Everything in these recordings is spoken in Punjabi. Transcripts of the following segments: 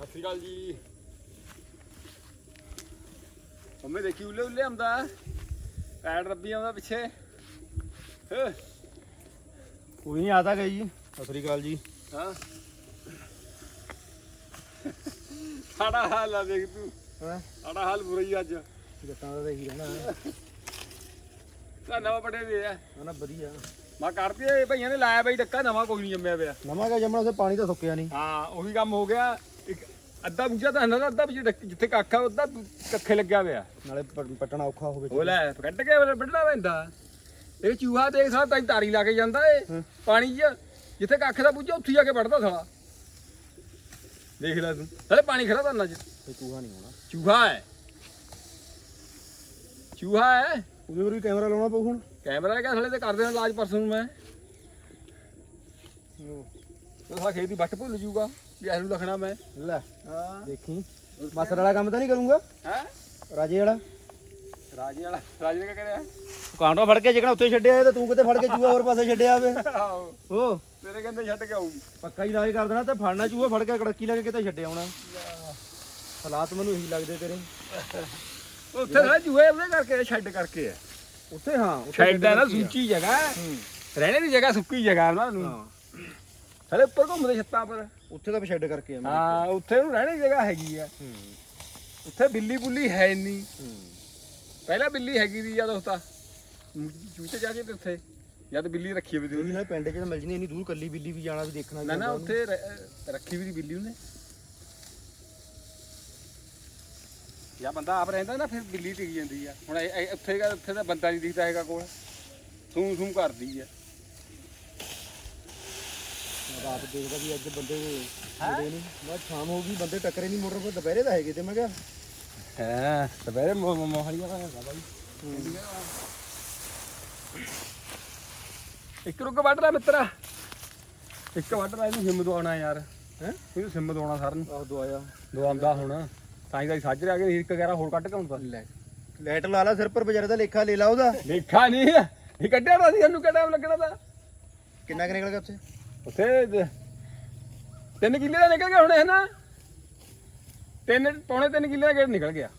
ਸਤਿ ਸ਼੍ਰੀ ਅਕਾਲ ਜੀ। ਮੰਮੀ ਦੇਖੀ ਉੱਲੇ ਉੱਲੇ ਆਉਂਦਾ। ਪੈੜ ਰੱਬੀ ਆਉਂਦਾ ਪਿੱਛੇ। ਕੋਈ ਨਹੀਂ ਆਦਾ ਗਈ। ਸਤਿ ਸ੍ਰੀ ਅਕਾਲ ਜੀ। ਹਾਂ। ਸਾਡਾ ਹਾਲ ਆ ਦੇਖ ਤੂੰ। ਹਾਂ? ਸਾਡਾ ਹਾਲ ਬੁਰਾ ਹੀ ਅੱਜ। ਜੱਟਾਂ ਦਾ ਤਾਂ ਇਹੀ ਰਹਿਣਾ। ਤਾਂ ਨਵਾਂ ਪੜੇ ਦੇ ਆ। ਹਨਾ ਵਧੀਆ। ਮੈਂ ਕਰਤੀ ਇਹ ਭਈਆਂ ਨੇ ਲਾਇਆ ਬਈ ਡੱਕਾ ਨਵਾਂ ਕੋਈ ਨਹੀਂ ਜੰਮਿਆ ਪਿਆ। ਨਵਾਂ ਕਾ ਜੰਮਣਾ ਉਸੇ ਪਾਣੀ ਤਾਂ ਸੁੱਕਿਆ ਨਹੀਂ ਹਾਂ ਉਹੀ ਕੰਮ ਹੋ ਗਿਆ। ਅੱਧਾ ਬੁੱਝਾ ਤਾਂ ਨਾ ਅੱਧਾ ਡੱਕ- ਜਿੱਥੇ ਕੱਖ ਆ ਉਹਦਾ ਕੱਖੇ ਲੱਗਿਆ ਪਿਆ ਨਾਲੇ ਪ- ਪੱਟਣਾ ਔਖਾ ਹੋਵੇ ਉਹ ਲੈ ਕੱਢ ਕੇ ਵੱਢਣਾ ਪੈਂਦਾ ਇਹ ਚੂਹਾ ਦੇਖ ਸਾਹ ਤਾਂ ਤਾਰੀ ਲਾ ਕੇ ਜਾਂਦਾ ਏ। ਪਾਣੀ 'ਚ। ਜਿੱਥੇ ਕੱਖ ਦਾ ਬੁੱਝਾ ਉੱਥੇ ਜਾ ਕੇ ਵੱਢਦਾ ਸਾਲਾ। ਦੇਖ ਲੈ ਤੂੰ। ਹਲੇ ਪਾਣੀ ਖੜਾ ਤਾਂ ਨਾ ਚ। ਤੇ ਚੂਹਾ ਨਹੀਂ ਹੋਣਾ। ਚੂਹਾ ਹੈ। ਚੂਹਾ ਹੈ। ਉਹਦੇ ਵੀ ਕੈਮਰਾ ਲਾਉਣਾ ਪਊ ਹੁਣ। ਕੈਮਰਾ ਹੈਗਾ ਥਲੇ ਤੇ ਕਰਦੇ ਨੇ ਇਲਾਜ ਪਰਸੋਂ ਨੂੰ ਮੈਂ। ਉਹ। ਸਾਲਾ ਖੇਤ ਦੀ ਵੱਟ ਭੁੱਲ ਜੂਗਾ। ਵੀ ਐਨੂੰ ਲਖਣਾ ਮੈਂ। ਲੈ ਹਾਂ। ਦੇਖੀ। ਮਾਸਰ ਵਾਲਾ ਕੰਮ ਤਾਂ ਨਹੀਂ ਕਰੂੰਗਾ? ਹੈ? ਰਾਜੇ ਵਾਲਾ। ਰਾਜੇ ਵਾਲਾ। ਰਾਜੇ ਨੇ ਕਿਆ ਕਰਿਆ? ਕਾਂਟਾ ਫੜ ਕੇ ਜਿਹੜਾ ਉੱਥੇ ਛੱਡਿਆ ਇਹ ਤੇ ਤੂੰ ਕਿਤੇ ਫੜ ਕੇ ਚੂਹਾ ਹੋਰ ਪਾਸੇ ਛੱਡਿਆ ਆਵੇ ਆਹੋ। ਓ। ਤੇਰੇ ਕਹਿੰਦੇ ਛੱਡ ਕੇ ਆਊਗੀ। ਪੱਕਾ ਹੀ ਇਲਾਜ ਕਰ ਦੇਣਾ ਤੇ ਫੜਨਾ ਚੂਹਾ ਫੜ ਕੇ ਕੜਕੀ ਲਾ ਕੇ ਕਿਤੇ ਛੱਡਿਆ ਆਉਣਾ ਹਾਲਾਤ ਮੈਨੂੰ ਇਹੀ ਲੱਗਦੇ ਤੇਰੇ। ਉੱਥੇ ਸਾਲਾ ਚੂਹੇ ਉਹਦੇ ਕਰਕੇ ਛੱਡ ਕਰਕੇ ਹੈ ਉੱਥੇ ਹਾਂ ਹੈ ਨਾ ਆ। ਸੁੱਚੀ ਜਗ੍ਹਾ। ਹੈ। ਹੂੰ ਰਹਿਣੇ ਦੀ ਜਗ੍ਹਾ ਸੁੱਕੀ ਜਗ੍ਹਾ ਉਹਨਾਂ। ਨੂੰ ਹਾਂ। ਹਲੇ ਉੱਪਰ ਘੁੰਮਦੇ ਛੱਤਾਂ ਪਰ। ਉੱਥੇ ਤਾਂ ਛੱਡ ਕਰਕੇ ਆ ਹਾਂ ਉੱਥੇ ਨੂੰ ਰਹਿਣੇ ਦੀ ਜਗ੍ਹਾ ਹੈਗੀ ਆ। ਹੂੰ। ਉੱਥੇ ਬਿੱਲੀ ਬੁੱਲੀ ਹੈ ਨਹੀਂ ਹੂੰ। ਪਹਿਲਾਂ ਬਿੱਲੀ ਹੈਗੀ ਦੀ ਜਦ ਉਸਤਾ ਚੂਚੇ ਜਾ ਕੇ ਤੇ ਉੱਥੇ ਜਦ ਬਿੱਲੀ ਰੱਖੀ ਹੋਈ ਦੀ ਨਾਲ ਪਿੰਡ 'ਚ ਤਾਂ ਮਿਲ ਜਣੀ ਇੰਨੀ ਦੂਰ ਕੱਲੀ ਬਿੱਲੀ ਵੀ ਜਾਣਾ ਵੀ ਦੇਖਣਾ ਨਾ ਨਾ ਉੱਥੇ ਰੱਖੀ ਵੀ ਦੀ ਬਿੱਲੀ ਉਹਨੇ। ਜਾਂ ਬੰਦਾ ਆਪ ਰਹਿੰਦਾ ਨਾ ਫਿਰ ਬਿੱਲੀ ਟਿਕ ਜਾਂਦੀ ਆ। ਹੁਣ ਉੱਥੇ ਦਾ ਉੱਥੇ ਦਾ ਬੰਦਾ ਨਹੀਂ ਦਿਖਦਾ ਹੈਗਾ ਕੋਲ। ਸੂੰ ਸੂੰ ਕਰਦੀ ਆ। ਮੈਂ ਤਾਂ ਆਪ ਦੇਖਦਾ ਵੀ ਅੱਜ ਬੰਦੇ ਮਿਲੇ ਨਹੀਂ ਮੈਂ ਸ਼ਾਮ ਹੋ ਗਈ ਬੰਦੇ ਟੱਕਰੇ ਨਹੀਂ ਮੋਟਰ 'ਤੇ ਦੁਪਹਿਰੇ ਤਾਂ ਹੈਗੇ ਤੇ ਮੈਂ ਕਿਹਾ ਹਾਂ ਸਵੇਰੇ ਮੋਹਾਲੀਆ ਦਾ ਹੈਗਾ ਬਾਈ। ਇੱਕ ਰੁੱਕ ਵੱਢ ਲੈ ਮਿੱਤਰਾ। ਇੱਕ ਵੱਢ ਲੈ ਇਹਨੂੰ ਹਿੰਮ ਦਵਾਉਣਾ ਯਾਰ। ਹੈ? ਇਹਨੂੰ ਹਿੰਮ ਦਵਾਉਣਾ ਸਾਰ ਨੂੰ। ਆਹ ਦਵਾਇਆ। ਦਵਾਉਂਦਾ ਹੁਣ। ਤਾਂ ਹੀ ਤਾਂ ਸੱਜ ਰਿਹਾ ਕਿ ਇੱਕ ਗੈਰਾ ਹੋਰ ਕੱਢ ਕੇ ਹੁਣ ਲੈ ਲਾਈਟ ਲਾ ਲਾ ਸਿਰ ਪਰ ਬਜਾਰੇ ਦਾ ਲੇਖਾ ਲੈ ਲਾ ਉਹਦਾ। ਦੇਖਾ ਨਹੀਂ। ਇਹ ਕੱਢਿਆ ਤਾਂ ਸੀ ਇਹਨੂੰ ਕਿਹੜਾ ਲੱਗਣਾ ਤਾਂ? ਕਿੰਨਾ ਕੁ ਨਿਕਲ ਗਿਆ ਉੱਥੇ? ਉੱਥੇ ਦ- ਤਿੰਨ ਕਿੱਲੇ ਦਾ ਨਿਕਲ ਗਿਆ ਹੁਣ ਇਹ ਨਾ ਤਿੰਨ ਪੌਣੇ ਤਿੰਨ ਕਿੱਲੇ ਦਾ ਗੇੜ ਨਿਕਲ ਗਿਆ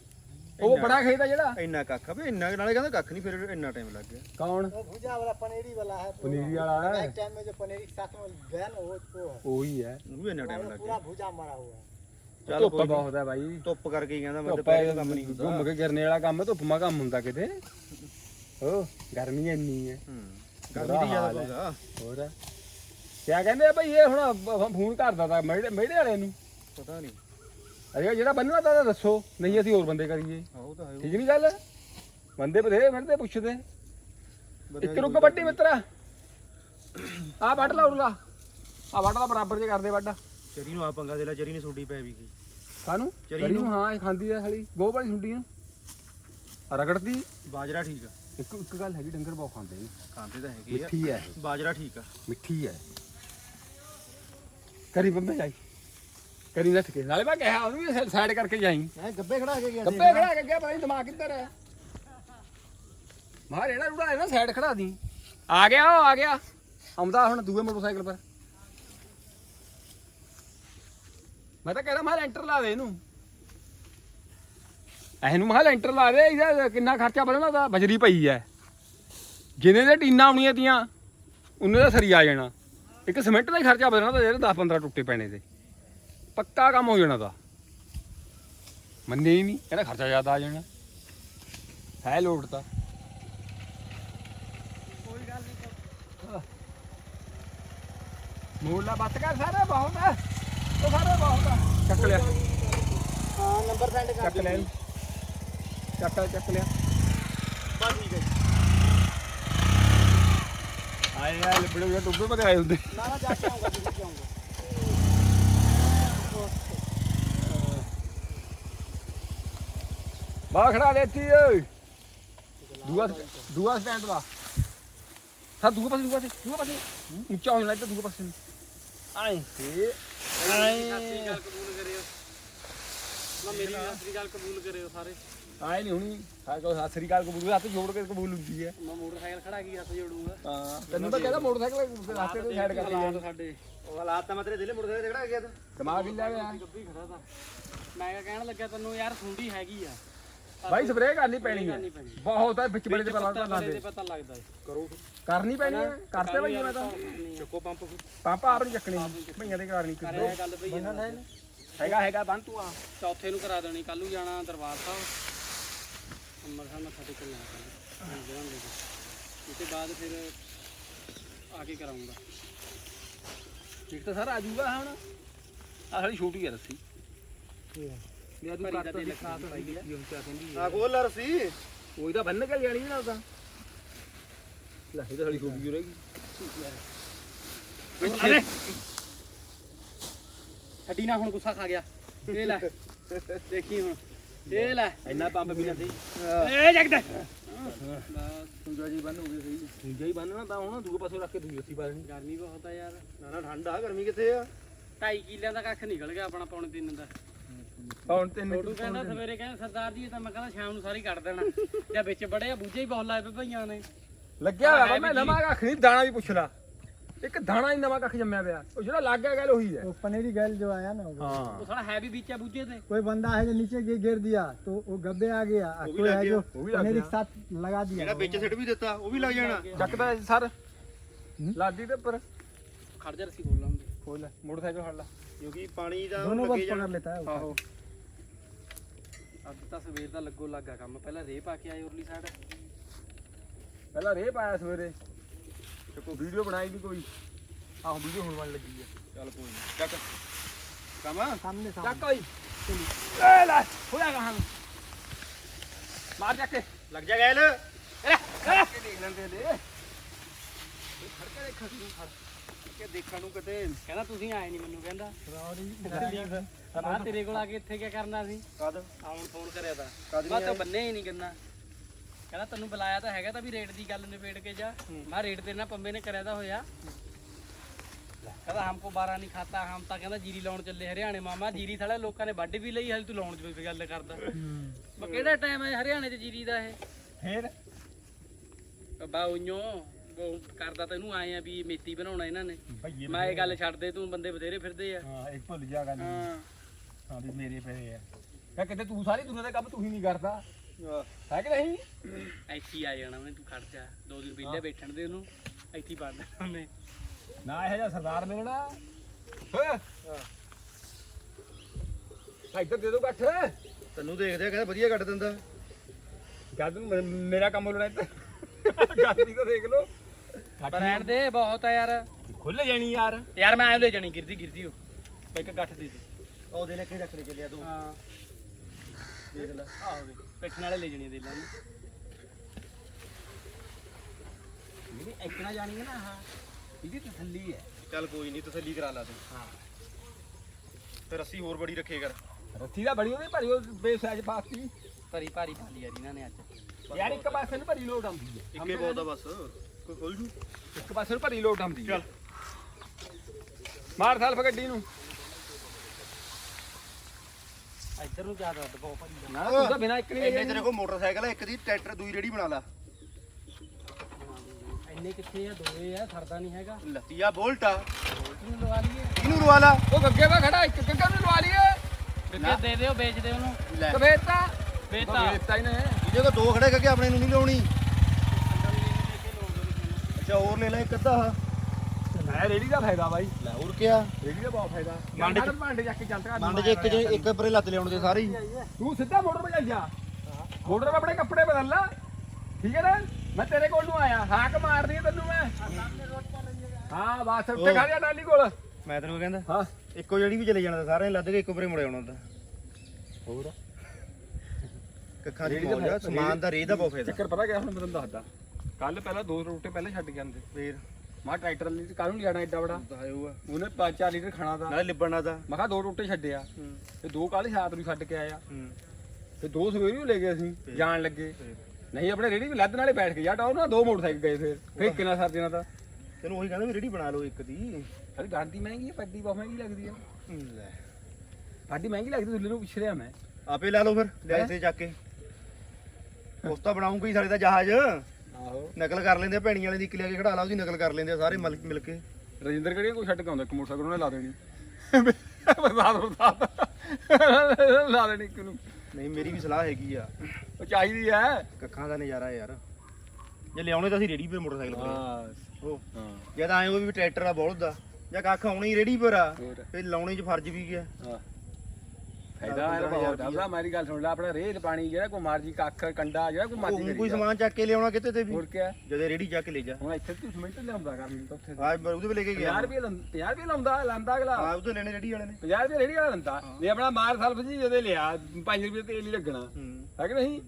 ਉਹ ਬੜਾ ਖੇਤ ਆ ਜਿਹੜਾ ਇੰਨਾ ਕੱਖ ਆ ਵੀ ਇੰਨਾ ਕੁ ਨਾਲੇ ਕਹਿੰਦਾ ਕੱਖ ਨਹੀਂ ਫਿਰ ਇੰਨਾ ਟਾਈਮ ਲੱਗ ਗਿਆ ਕੌਣ वो भुजा वाला पनेरी वाला है तो पनीरी वाला है नाइट टाइम में जो पनेरी के साथ में गया ना वो वो है ਉਹੀ ਹੈ ਉਹ ਵੀ ਇੰਨਾ ਟਾਈਮ ਲੱਗ पूरा ਗਿਆ भुजा मरा हुआ है ਚੱਲ ਧੁੱਪ ਕੋਈ ਨੀ। ਬਹੁਤ ਹੈ ਬਾਈ ਧੁੱਪ ਕਰਕੇ ਹੀ ਕਹਿੰਦਾ ਮੈਂ ਧੁੱਪ ਦੁਪਹਿਰੇ ਦਾ ਕੰਮ ਨਹੀਂ ਹੁੰਦਾ ਘੁੰਮ ਕੇ ਗਿਰਨੇ ਵਾਲਾ ਕੰਮ ਧੁੱਪ ਮਾ ਕੰਮ ਹੁੰਦਾ ਕਿਤੇ ਹੋ ਗਰਮੀ ਇੰਨੀ ਹੈ ਹੂੰ ਗਰਮੀ ਦੀ ਜ਼ਿਆਦਾ ਹੋਗਾ ਹੋਰ ਕਿਆ ਕਹਿੰਦੇ ਆ ਭਾਈ ਇਹ ਹੁਣ ਬ- ਫੋਨ ਕਰਦਾ ਤਾਂ ਮੇੜੇ ਮੇੜੇ ਵਾਲੇ ਨੂੰ ਪਤਾ ਨਹੀਂ। ਅਰੇ ਜਿਹੜਾ ਬੰਨਣਾ ਤਾਂ ਦੱਸੋ। ਨਹੀਂ ਅਸੀਂ ਹੋਰ ਬੰਦੇ ਕਰੀਏ। ਆਹ ਉਹ ਤਾਂ ਹੈ। ਠੀਕ ਨਹੀਂ ਗੱਲ? ਬੰਦੇ ਬਥੇਰੇ ਫਿਰਦੇ ਪੁੱਛਦੇ। ਇੱਕ ਰੁੱਕ ਵੱਡੀ ਮਿੱਤਰਾ। ਆ ਵੱਢ ਲਾ ਉਰਲਾ। ਆ ਵੱਢ ਲਾ ਬਰਾਬਰ ਜੇ ਕਰਦੇ ਵੱਢ। ਚਰੀ ਨੂੰ ਆ ਪੰਗਾ ਦੇ ਲਾ ਚਰੀ ਨੇ ਸੋਡੀ ਪੈ ਵੀ ਗਈ। ਕਾਨੂੰ ਚਰੀ ਨੂੰ? ਹਾਂ ਇਹ ਖਾਂਦੀ ਆ ਹਲੀ ਗੋਹ ਵਾਲੀ ਸੁੰਡੀ ਨੂੰ। ਰਗੜਦੀ? ਬਾਜਰਾ ਠੀਕ ਆ। ਇੱਕ ਇੱਕ ਗੱਲ ਹੈਗੀ ਡੰਗਰ ਬਹੁਤ ਖਾਂਦੇ ਨੇ। ਖਾਂਦੇ ਤਾਂ ਹੈਗੇ ਆ। ਮਿੱਠੀ ਹੈ ਇਹ, ਬਾਜਰਾ ਠੀਕ ਆ। ਮਿੱਠੀ ਹੈ ਕਰੀ ਬੰਬੇ ਜਾਈ। ਕਰੀ ਨੱਠ ਕੇ। ਨਾਲੇ ਮੈਂ ਕਿਹਾ ਉਹਨੂੰ ਵੀ ਸਾਈਡ ਕਰਕੇ ਜਾਈ। ਐ ਗੱਬੇ ਖੜਾ ਕੇ ਗਿਆ ਗੱਪੇ ਖੜਾ ਕੇ ਗਿਆ ਪਤਾ ਨਹੀਂ ਦਿਮਾਗ ਕਿੱਧਰ ਹੈ। ਮਾਰ ਇਹਦਾ ਰੂੜਾ ਨਾ ਸਾਈਡ ਖੜਾ ਦੀ। ਆ ਗਿਆ ਉਹ ਆ ਗਿਆ। ਆਉਂਦਾ ਹੁਣ ਦੂਏ ਮੋਟਰਸਾਈਕਲ ਪਰ। ਮੈਂ ਤਾਂ ਕਹਿੰਦਾ ਮਾਰ ਲੈਂਟਰ ਲਾ ਦੇ ਇਹਨੂੰ। ਇਹਨੂੰ ਮਾਰ ਲੈਂਟਰ ਲਾ ਦੇ ਇਹਦਾ ਕਿੰਨਾ ਖਰਚਾ ਦਾ ਬਜਰੀ ਪਈ ਐ ਜਿੰਨੇ ਦੇ ਟੀਨਾਂ ਆਉਣੀਆਂ ਤੀਆਂ ਉਹਨੇ ਦਾ ਸਰੀ ਆ ਜਾਣਾ। ਇੱਕ ਸਿਮੈਂਟ ਦਾ ਹੀ ਖਰਚਾ ਬਦਲਣਾ ਤਾਂ ਯਾਰ 10 15 ਟੁੱਟੇ ਪੈਣੇ ਤੇ। ਪੱਕਾ ਕੰਮ ਹੋ ਜਾਣਾ ਤਾਂ ਮੰਨੇ ਹੀ ਨਹੀਂ ਕਹਿੰਦਾ ਖਰਚਾ ਜ਼ਿਆਦਾ ਆ ਜਾਣਾ। ਹੈ ਲੋਡ ਤਾਂ। ਕੋਈ ਗੱਲ ਨਹੀਂ ਮੋੜਲਾ ਬੱਤ ਕਰ ਸਾਰੇ ਬਹੁਤ ਆ। ਤੇ ਸਾਰੇ ਬਹੁਤ ਆ। ਚੱਕ ਲਿਆ। ਹਾਂ ਨੰਬਰ ਸੈਂਡ ਕਰ ਚੱਕ ਲਿਆ ਚੱਕ ਲਿਆ ਚੱਕ ਲਿਆ। ਆਏ ਲੈਤੀ ਓਏ। ਦੂਆ ਦੂਆ ਸਟੈਂਡ ਵਾ। ਸਾ ਦੂਆ ਪਾਸੇ ਦੂਆ ਪਾਸੇ ਦੂਆ ਪਾਸੇ। ਉੱਚਾ ਹੋ ਜਾਣਾ ਦੂਆ ਪਾਸੇ ਆਏ ਤੇ ਆਏ। ਨਾ ਮੇਰੀ ਗੱਲ ਕਬੂਲ ਕਰਿਓ ਸਾਰੇ। ਆਏ ਨਹੀਂ ਹੁਣੀ। ਆ ਕੋ ਸਤਿ ਸ੍ਰੀ ਅਕਾਲ ਕਬੂਲ ਹੱਥ ਜੋੜ ਕੇ ਕਬੂਲ ਹੁੰਦੀ ਹੈ। ਮੈਂ ਮੋਟਰਸਾਈਕਲ ਖੜਾ ਕੀ ਹੱਥ ਜੋੜੂਗਾ। ਹਾਂ ਤੈਨੂੰ ਤਾਂ ਕਹਿੰਦਾ ਮੋਟਰਸਾਈਕਲ ਰਾਸਤੇ ਤੇ ਸਾਈਡ ਕਰ ਲਈ ਸਾਡੇ ਉਹ ਹਾਲਾਤ ਤਾਂ ਮੈਂ ਤੇਰੇ ਦਿਲੇ ਮੁੜਦੇ ਦੇਖੜਾ ਗਿਆ ਤਾਂ। ਦਿਮਾਗ ਹੀ ਲੈ ਗਿਆ ਗੱਬੀ ਖੜਾ ਤਾਂ। ਮੈਂ ਕਿਹਾ ਕਹਿਣ ਲੱਗਾ ਤੈਨੂੰ ਯਾਰ ਸੁੰਡੀ ਹੈਗੀ ਆ। ਬਾਈ ਸਪਰੇਅ ਕਰਨੀ ਪੈਣੀ ਹੈ। ਕਰਨੀ ਪੈਣੀ। ਬਹੁਤ ਹੈ ਵਿੱਚ ਬੜੇ ਦੇ ਪਤਾ ਪਤਾ ਲਾਉਂਦੇ ਪਤਾ ਲੱਗਦਾ ਏ ਕਰੋ। ਕਰਨੀ ਪੈਣੀ ਹੈ। ਕਰਤੇ ਬਈ ਮੈਂ ਤਾਂ। ਚੱਕੋ ਪੰਪ। ਪਾਪਾ ਆਪ ਨਹੀਂ ਚੱਕਣੀ। ਭਈਆਂ ਦੇ ਕਰਨੀ ਗੱਲ ਭਈ ਨੇ ਹੈਗਾ ਹੈਗਾ ਬੰਦ ਤੂੰ ਆ। ਚੌਥੇ ਨੂੰ ਕਰਾ ਦੇਣੀ ਕੱਲ ਜਾਣਾ ਦਰਬਾਰ ਸਾਹਿਬ। ਅੰਮ੍ਰਿਤਸਰ ਮੱਥਾ ਟੇਕਣ ਜਾਣਾ ਕੱਲ ਜਵਾਨ ਦੇ ਉਸ ਤੋਂ ਬਾਅਦ ਫਿਰ ਆ ਕੇ ਕਰਾਉਂਗਾ ਠੀਕ ਤਾਂ ਸਰ ਆ ਜਾਊਗਾ ਹੁਣ। ਆ ਸਾਡੀ ਛੋਟੀ ਹੈ ਰੱਸੀ। ਯਾ ਤੂੰ ਕੱਟ ਦਿਲ ਦਿਖਾ ਤਾਂ ਸਹੀ ਹੈ ਕਿਉਂ ਕਿਆ ਕਹਿੰਦੀ ਆ? ਕੋਲ ਲਰਸੀ ਉਹੀ ਤਾਂ ਬੰਨ ਕੇ ਜਾਣੀ ਨਾਲ ਤਾਂ। ਲੈ ਇਹ ਤਾਂ ਸਾਡੀ ਛੋਟੀ ਹੋ ਰਹੀ ਅਰੇ! ਹੱਡੀ ਨਾ ਹੁਣ ਗੁੱਸਾ ਖਾ ਗਿਆ। ਇਹ ਲੈ। ਦੇਖੀ ਹੁਣ। ਇਹ ਲੈ। ਇੰਨਾ ਪੰਪ ਵੀ ਨਾ ਸਹੀ। ਏ ਜਗਦ ਸੁੰਜਾ ਜੀ ਬੰਨ ਹੋ ਗਈ ਸਹੀ। ਸੁੰਜਾ ਹੀ ਬੰਨਣਾ ਤਾਂ ਹੁਣ ਦੂਏ ਪਾਸੇ ਰੱਖ ਕੇ ਦੂਜੀ ਰੱਸੀ ਪਾ ਦੇਣੀ। ਗਰਮੀ ਬਹੁਤ ਆ ਯਾਰ। ਨਾ ਨਾ ਠੰਡਾ ਗਰਮੀ ਕਿੱਥੇ ਆ? 2.5 ਕਿੱਲਿਆਂ ਦਾ ਕੱਖ ਨਿਕਲ ਗਿਆ ਆਪਣਾ ਪੌਣੇ ਤਿੰਨ ਦਾ। ਹੁਣ ਤਿੰਨ ਛੋਟੂ ਕਹਿੰਦਾ ਸਵੇਰੇ ਕਹਿੰਦਾ ਸਰਦਾਰ ਜੀ ਇਹ ਤਾਂ ਮੈਂ ਕਹਿੰਦਾ ਸ਼ਾਮ ਨੂੰ ਸਾਰੀ ਕੱਢ ਦੇਣਾ। ਜਾਂ ਵਿੱਚ ਬੜੇ ਆ ਬੂਝੇ ਹੀ ਬਹੁਤ ਲਾਏ ਪਏ ਭਈਆਂ ਨੇ। ਲੱਗਿਆ ਹੋਇਆ ਵਾ, ਮੈਂ ਨਵਾਂ ਕੱਖ ਨਹੀਂ ਦਾਣਾ ਵੀ ਪੁੱਛ ਲਾ। ਇੱਕ ਦਾਣਾ ਹੀ ਨਵਾਂ ਕੱਖ ਜੰਮਿਆ ਪਿਆ ਉਹ ਜਿਹੜਾ ਲੱਗ ਗਿਆ ਗੱਲ ਉਹੀ ਹੈ वो पनेरी गैल जो आया ना वो ਹਾਂ ਉਹ ਸਾਲਾ ਹੈ भी बीच है बूझे थे कोई बंदा है जो नीचे गिर गिर दिया तो वो गब्बे आ गया और वो भी कोई लग है गया, जो वो भी लग पनेरी गया। के साथ लगा दिया ਜਿਹੜਾ ਵਿੱਚ ਸਿੱਟ ਵੀ ਦਿੱਤਾ ਉਹ ਵੀ ਲੱਗ ਜਾਣਾ ਚੱਕਦਾ ਸਰ ਲਾਦੀ ਦੇ ਉੱਪਰ खड़ जा रसी बोल रहा हूँ ਖੋਲ ਲੈ ਮੋਟਰਸਾਈਕਲ ਫੜ ਲੈ ਕਿਉਂਕਿ ਪਾਣੀ ਦਾ दोनों ਲੱਗੇ बस ਜਾਣਾ पकड़ लेता है वो। ਆਹੋ अब ਤਾਂ ਸਵੇਰ ਦਾ ਲੱਗੋ ਲੱਗਾ ਕੰਮ ਪਹਿਲਾਂ ਰੇਹ ਪਾ ਕੇ ਆਏ ਉਰਲੀ ਸਾਈਡ ਪਹਿਲਾਂ ਰੇ ਪਾਇਆ ਸਵੇਰੇ ਕੋਈ ਵੀਡੀਓ ਬਣਾਈ ਨਹੀਂ ਕੋਈ? ਆਹ ਵੀਡੀਓ ਹੁਣ ਬਣ ਲੱਗੀ ਆ। ਚੱਲ ਕੋਈ ਨਹੀਂ ਚੱਕ। ਕਮਾ ਸਾਹਮਣੇ ਚੱਕ ਓਏ। ਏ ਲੈ ਹੋਇਆ ਕਹਾਂ ਮਾਰ ਜਾ ਕੇ। ਲੱਗ ਜਾ ਗੈਲ। ਏ ਦੇਖਣ ਨੂੰ ਕਿਤੇ ਕਹਿੰਦਾ ਤੁਸੀਂ ਆਏ ਨਹੀਂ ਮੈਨੂੰ ਕਹਿੰਦਾ। ਰਾਉਣੀ ਤੇਰੇ ਕੋਲ ਆ ਕੇ ਇੱਥੇ ਕੀ ਕਰਨਾ ਸੀ? ਕਦ? ਆਉਣ ਫੋਨ ਕਰਿਆ ਤਾਂ। ਮੈਂ ਤਾਂ ਬੰਨੇ ਹੀ ਨਹੀਂ ਕਿੰਨਾ। ਕਹਿੰਦਾ ਤੈਨੂੰ ਬੁਲਾਇਆ ਤਾਂ ਹੈਗਾ ਤਾਂ ਵੀ ਰੇਟ ਦੀ ਗੱਲ ਨਿਬੇੜ ਕੇ ਜਾ। ਮੈਂ ਰੇਟ ਨਾਲ ਪੰਬੇ ਨੇ ਕਰਿਆ ਤਾਂ ਹੋਇਆ। ਕਹਿੰਦਾ ਹਮਕੋ 12 ਨਹੀਂ ਖਾਤਾ ਹਮ ਤਾਂ ਕਹਿੰਦਾ ਜੀਰੀ ਲਾਉਣ ਚੱਲੇ ਹਰਿਆਣੇ ਮਾਮਾ ਜੀਰੀ ਥੜਾ ਲੋਕਾਂ ਨੇ ਵੱਢ ਵੀ ਲਈ ਹਲ ਤੂੰ ਲਾਉਣ ਦੀ ਗੱਲ ਕਰਦਾ। ਮੈਂ ਕਿਹੜਾ ਟਾਈਮ ਹੈ ਹਰਿਆਣੇ 'ਚ ਜੀਰੀ ਦਾ ਇਹ? ਫੇਰ? ਬਾ ਉਈਓ ਉਹ ਕਰਦਾ ਤੈਨੂੰ ਆਏ ਆ ਵੀ ਮੇਤੀ ਬਣਾਉਣਾ ਇਹਨਾਂ ਨੇ। ਮੈਂ ਇਹ ਗੱਲ ਛੱਡ ਦੇ ਤੂੰ ਬੰਦੇ ਬਥੇਰੇ ਫਿਰਦੇ ਆ। ਹਾਂ ਇੱਕ ਭੁੱਲ ਜਾ ਗੱਲ। ਹਾਂ। ਹਾਂ ਵੀ ਮੇਰੇ ਪਏ ਆ। ਕਿਤੇ ਤੂੰ ਸਾਰੀ ਦੁਨੀਆ ਦਾ ਕੰਮ ਤੂੰ ਹੀ ਨਹੀਂ ਕਰਦਾ। ਹੈ ਕਿ ਨਹੀਂ? ਇੱਥੇ ਹੀ ਆ ਜਾਣਾ ਉਹਨੇ ਤੂੰ ਖੜ ਜਾ। ਦੋ ਦਿਨ ਵਿਹਲੇ ਬੈਠਣ ਦੇ ਉਹਨੂੰ ਇੱਥੇ ਹੀ ਪੜ ਦੇਣਾ ਉਹਨੇ। ਨਾ ਇਹ ਜਿਹਾ ਸਰਦਾਰ ਮਿਲਣਾ। ਹਾਂ। ਇੱਧਰ ਦੇ ਦੋ ਗੱਠ। ਤੈਨੂੰ ਦੇਖਦੇ ਆ ਕਹਿੰਦਾ ਵਧੀਆ ਕੱਢ ਦਿੰਦਾ। ਨੂੰ ਮੇਰਾ ਕੰਮ ਹੋਣਾ ਇੱਧਰ। ਗਾਦੀ ਤਾਂ ਦੇਖ ਲੋ ਪਰ ਰਹਿਣ ਦੇ ਬਹੁਤ ਆ ਯਾਰ। ਖੁੱਲ ਜਾਣੀ ਯਾਰ। ਯਾਰ ਮੈਂ ਐਂ ਲੈ ਜਾਣੀ ਗਿਰਦੀ ਗਿਰਦੀ ਉਹ। ਇੱਕ ਗੱਠ ਦੇ ਦੇ। ਉਹਦੇ ਲੈ ਕੇ ਰੱਖ ਲੈ ਚੱਲਿਆ ਤੂੰ? ਹਾਂ। ਦੇਖ ਲੈ। ਆਹੋ ਵੇ ਪਿੱਠਣ ਵਾਲੇ ਲੈ ਜਾਣੀ ਦੇ ਲਾਂ ਜਿਹੜੀ ਇੱਕਣਾ ਜਾਣੀ ਹੈ ਨਾ ਹਾਂ ਇਹਦੀ ਤਸੱਲੀ ਹੈ। ਚੱਲ ਕੋਈ ਨਹੀਂ ਤਸੱਲੀ ਕਰਾ ਲਾ ਤੂੰ। ਹਾਂ। ਤੇ ਰੱਸੀ ਹੋਰ ਬੜੀ ਰੱਖੇ ਕਰ। ਰੱਥੀ ਦਾ ਬੜੀ ਉਹਨੇ ਭਰੀ ਉਹ ਬੇਸਾਜ ਪਾਤੀ। ਭਰੀ ਭਾਰੀ ਪਾ ਲਈ ਯਾਰ ਇਹਨਾਂ ਨੇ ਅੱਜ। ਯਾਰ ਇੱਕ ਪਾਸੇ ਨੂੰ ਭਰੀ ਲੋਟ ਆਉਂਦੀ ਹੈ। ਇੱਕੇ ਬਹੁਤ ਆ ਬਸ ਕੋਈ ਖੋਲ ਜੂ? ਇੱਕ ਪਾਸੇ ਨੂੰ ਭਰੀ ਲੋਟ ਆਉਂਦੀ ਹੈ। ਚੱਲ। ਮਾਰ ਥਲਫ ਗੱਡੀ ਨੂੰ। ਇੱਧਰ ਨੂੰ ਜ਼ਿਆਦਾ ਦਬਾਅ ਭਰੀ ਜਾ ਨਾ। ਤੂੰ ਤਾਂ ਬਿਨਾ ਇੱਕ ਨਹੀਂ ਇੰਨੇ ਤੇਰੇ ਕੋਲ ਮੋਟਰਸਾਈਕਲ ਹੈ ਇੱਕ ਦੀ ਟਰੈਕਟਰ ਦੂਈ ਰੇੜੀ ਬਣਾ ਲਾ। ਇੰਨੇ ਕਿੱਥੇ ਆ? ਦੋਏ ਆ ਸਰਦਾ ਨਹੀਂ ਹੈਗਾ। ਲੱਤੀਆ ਬੋਲਟ ਆ। ਇਹਨੂੰ ਲਵਾ ਲਈਏ। ਇਹਨੂੰ ਰਵਾ ਲਾ? ਉਹ ਗੱਗੇ ਵਾ ਖੜਾ ਇੱਕ ਗੱਗਾ ਨੂੰ ਲਵਾ ਲਈਏ। ਵਿੱਕੇ ਦੇ ਦਿਓ ਵੇਚ ਦੇ ਉਹਨੂੰ। ਲੈ। ਕਵੇਤਾ। ਵੇਚਤਾ ਵੇਚਤਾ ਇਹਨੇ ਇਹਦੇ ਕੋਲ ਦੋ ਖੜੇ ਕਰਕੇ ਆਪਣੇ ਨੂੰ ਨਹੀਂ ਲਾਉਣੀ। ਅੱਛਾ ਹੋਰ ਲੈ ਲੈ ਇੱਕ ਅੱਧਾ ਆਹ। ਮੈਂ ਰੇੜੀ ਦਾ ਫਾਇਦਾ ਬਾਈ। ਲੈ ਹੋਰ ਕਿਆ? ਰੇੜੀ ਦਾ ਬਹੁਤ ਫਾਇਦਾ। ਮੰਡ ਚ- ਮੰਡ ਭਾਂਡੇ ਚੱਕ ਕੇ ਜੰਟਾ ਮੰਡ ਜੇ ਇੱਕ ਜੇ ਇੱਕ ਪਰੇ ਲੱਤ ਲਿਆਉਣ ਦੇ ਸਾਰੇ। ਹੀ ਤੂੰ ਸਿੱਧਾ ਮੋਟਰ 'ਤੇ ਚੱਲ ਜਾ। ਮੋਟਰ 'ਤੇ ਆਪਣੇ ਕੱਪੜੇ ਬਦਲ ਲੈ। ਠੀਕ ਹੈ ਨਾ? ਮੈਂ ਤੇਰੇ ਕੋਲ ਨੂੰ ਆਇਆ। ਹਾਕ ਮਾਰਦੀ ਹੈ ਤੈਨੂੰ ਮੈਂ। ਹਾਂ ਬਸ ਉੱਤੇ ਖੜ ਜਾ ਟਾਲੀ ਕੋਲ। ਮੈਂ ਤੈਨੂੰ ਕਹਿੰਦਾ ਹਾਂ। ਇੱਕੋ ਜਿਹੜੀ ਵੀ ਚਲੇ ਜਾਣਾ ਤਾਂ ਸਾਰਿਆਂ ਨੇ ਲੱਦ ਕੇ ਇੱਕੋ ਪਰੇ ਮੁੜੇ ਆਉਣਾ ਤਾਂ। ਹੋਰ? ਕੱਖਾਂ ਦੀ ਰੇਹੜੀ ਦਾ ਮੌਜ ਆ ਫਾਇਦਾ- ਸਮਾਨ ਦਾ ਰੇਹ ਦਾ ਬਹੁਤ ਫਾਇਦਾ। ਚੱਕਰ ਪਤਾ ਕਿਆ ਹੁਣ ਮੈਂ ਤੁਹਾਨੂੰ ਦੱਸਦਾ। ਕੱਲ ਪਹਿਲਾਂ ਦੋ ਰੋਟੇ ਪਹਿਲਾਂ ਛੱਡ ਕੇ ਆਂਦੇ ਫੇਰ? ਮੈਂ ਟਰੈਕਟਰ ਲਈ ਕਾਹਨੂੰ ਲਿਆਣਾ ਐਡਾ ਬੜਾ ਉਹਨੇ 5-4 ਲੀਟਰ ਖਾਣਾ ਦਾ ਨਾਲੇ ਲਿਬੜਨਾ ਦਾ ਮੈਂ ਕਿਹਾ ਦੋ ਰੋਟੇ ਛੱਡਿਆ। ਤੇ ਦੋ ਕੱਲ ਸਾਤ ਨੂੰ ਛੱਡ ਕੇ ਆਇਆ। ਤੇ ਦੋ ਸਵੇਰੇ ਨੂੰ ਲੈ ਗਏ ਅਸੀਂ ਜਾਣ ਲੱਗੇ। ਨਹੀਂ ਆਪਣੇ ਰੇੜੀ ਵੀ ਲੱਦ ਨਾਲੇ ਬੈਠ ਕੇ ਯਾਰ ਉਹ ਨਾ ਦੋ ਮੋਟਰਸਾਈਕਲ ਗਏ ਫਿਰ। ਫਿਰ ਕਿੰਨਾ ਸਰ ਦੇਣਾ ਤਾਂ ਤੈਨੂੰ ਉਹੀ ਕਹਿੰਦਾ ਵੀ ਰੇੜੀ ਬਣਾ ਲਓ ਇੱਕ ਦੀ। ਅਰੇ ਗਾਂਦੀ ਮਹਿੰਗੀ ਹੈ ਪੱਡੀ ਬਹੁਤ ਮਹਿੰਗੀ ਲੱਗਦੀ ਹੈ ਲੈ। ਸਾਡੀ ਮਹਿੰਗੀ ਲੱਗਦੀ ਦੁੱਲੇ ਨੂੰ ਪੁੱਛ ਰਿਹਾ ਮੈਂ। ਆਪੇ ਲਾ ਲਓ ਫਿਰ ਲੈ ਇੱਥੇ ਜਾ ਕੇ। ਉਸ ਤਾਂ ਬਣਾਉਂਗਾ ਹੀ ਸਾਲੇ ਦਾ ਜਹਾਜ਼। ਆਹੋ ਨਕਲ ਕਰ ਲੈਂਦੇ ਆ ਭੈਣੀ ਵਾਲੇ ਦੀ ਇੱਕ ਲਿਆ ਕੇ ਖੜਾ ਲਾ ਉਹਦੀ ਨਕਲ ਕਰ ਲੈਂਦੇ ਆ ਸਾਰੇ ਮਿਲ ਮਿਲ ਕੇ। ਰਜਿੰਦਰ ਕਿਹੜੀ ਕੋਈ ਛੱਡ ਕੇ ਆਉਂਦਾ ਇੱਕ ਮੋਟਰਸਾਈਕਲ ਉਹਨੇ ਲਾ ਦੇਣੀ। ਬਰਸਾਤ ਬਰਸਾਤ ਲਾ ਦੇਣੀ ਇੱਕ ਨੂੰ। ਨਹੀਂ ਮੇਰੀ ਵੀ ਸਲਾਹ ਹੈਗੀ ਆ। ਉਹ ਚਾਹੀਦੀ ਐ ਕੱਖਾਂ ਦਾ ਨਜ਼ਾਰਾ ਯਾਰ। ਜੇ ਲਿਆਉਣੇ ਤਾਂ ਅਸੀਂ ਰੇੜੀ 'ਤੇ ਮੋਟਰਸਾਈਕਲ ਹਾਂ। ਉਹ। ਹਾਂ। ਜਦ ਆਏ ਉਹ ਵੀ ਟਰੈਕਟਰ ਆ ਬੋਲਦ ਦਾ। ਜਾਂ ਕੱਖ ਆਉਣੀ ਰੇੜੀ ਪਰ ਆ। ਤੇ ਲਾਉਣੇ 'ਚ ਫਰਜ਼ ਵੀ ਗਿਆ ਹਾਂ। ਫਾਇਦਾ ਹੈ ਬਹੁਤ ਦੱਸਦਾ ਮੇਰੀ ਗੱਲ ਸੁਣ ਲੈ ਆਪਣਾ ਰੇਲ ਪਾਣੀ ਜਿਹੜਾ ਕੋਈ ਮਰਜ਼ੀ ਕੱਖ ਕੰਡਾ ਜਿਹੜਾ ਕੋਈ ਮਰਜ਼ੀ ਉਹ ਕੋਈ ਸਮਾਨ ਚੱਕ ਕੇ ਲਿਆਉਣਾ ਕਿਤੇ ਤੇ ਵੀ? ਹੋਰ ਕਿਆ? ਜਦੇ ਰੇੜੀ ਚੱਕ ਕੇ ਲੈ ਜਾ। ਹੁਣ ਇੱਥੇ ਤੂੰ ਸਿਮੈਂਟ ਲਿਆਉਂਦਾ ਕਰ ਮੈਨੂੰ ਤਾਂ ਉੱਥੇ ਆ ਉਹਦੇ ਵੀ ਲੈ ਕੇ 50 ਗਿਆ ਰੁਪਏ 50 ਰੁਪਏ ਲਾਉਂਦਾ ਲਾਂਦਾ ਅਗਲਾ। ਆ ਉਹਦੇ ਲੈਣੇ ਰੇੜੀ ਵਾਲੇ ਨੇ। 50 ਰੁਪਏ ਰੇੜੀ ਵਾਲਾ ਲੰਦਾ। ਜੇ ਆਪਣਾ ਮਾਰ ਸਲਫ ਜੀ ਜਦੇ ਲਿਆ 5 ਰੁਪਏ ਤੇਲ ਹੀ ਲੱਗਣਾ। ਹੂੰ। ਹੈ ਕਿ ਨਹੀਂ?